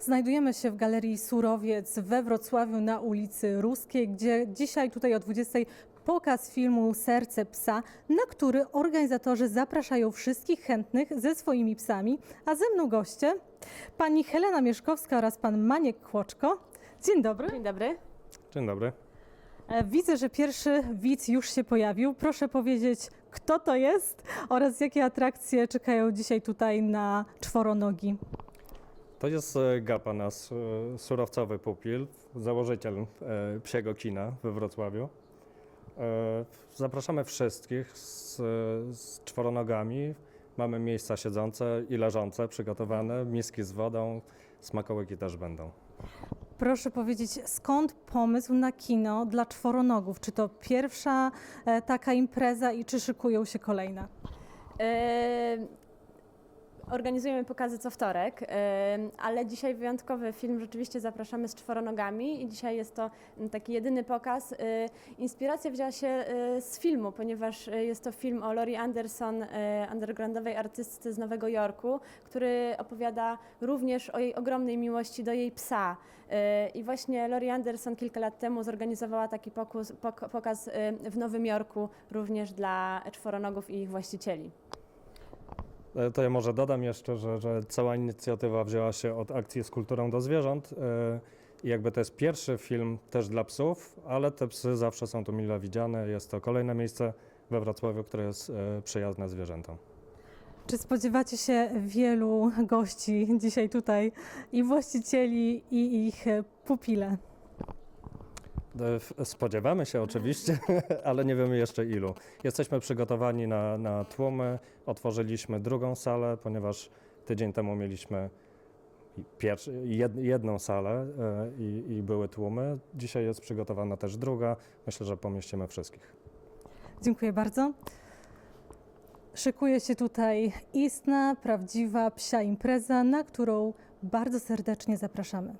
Znajdujemy się w Galerii Surowiec we Wrocławiu na ulicy Ruskiej, gdzie dzisiaj tutaj o 20 pokaz filmu Serce Psa, na który organizatorzy zapraszają wszystkich chętnych ze swoimi psami, a ze mną goście pani Helena Mieszkowska oraz pan Maniek Kłoczko. Dzień dobry. Dzień dobry. Dzień dobry. E, Widzę, że pierwszy widz już się pojawił. Proszę powiedzieć, kto to jest oraz jakie atrakcje czekają dzisiaj tutaj na czworonogi. To jest e, Gapa, nasz surowcowy pupil, założyciel e, psiego kina we Wrocławiu. E, Zapraszamy wszystkich z, z czworonogami. Mamy miejsca siedzące i leżące przygotowane, miski z wodą, smakołyki też będą. Proszę powiedzieć, skąd pomysł na kino dla czworonogów? Czy to pierwsza taka impreza i czy szykują się kolejne? Organizujemy pokazy co wtorek, ale dzisiaj wyjątkowy film rzeczywiście zapraszamy z czworonogami i dzisiaj jest to taki jedyny pokaz. E, Inspiracja wzięła się e, z filmu, ponieważ e, jest to film o Lori Anderson, undergroundowej artystce z Nowego Jorku, który opowiada również o jej ogromnej miłości do jej psa. I właśnie Lori Anderson kilka lat temu zorganizowała taki pokus, pok- pokaz w Nowym Jorku również dla czworonogów i ich właścicieli. E, To ja może dodam jeszcze, że, że cała inicjatywa wzięła się od akcji z kulturą do zwierząt. e, I jakby to jest pierwszy film też dla psów, ale te psy zawsze są tu mile widziane. Jest to kolejne miejsce we Wrocławiu, które jest e, przyjazne zwierzętom. Czy spodziewacie się wielu gości dzisiaj tutaj i właścicieli i ich pupile? E, Spodziewamy się oczywiście, ale nie wiemy jeszcze ilu. Jesteśmy przygotowani na, na tłumy. Otworzyliśmy drugą salę, ponieważ tydzień temu mieliśmy pierwszy, jed, jedną salę e, i, i były tłumy. Dzisiaj jest przygotowana też druga. Myślę, że pomieścimy wszystkich. Dziękuję bardzo. Szykuje się tutaj istna, prawdziwa psia impreza, na którą bardzo serdecznie zapraszamy.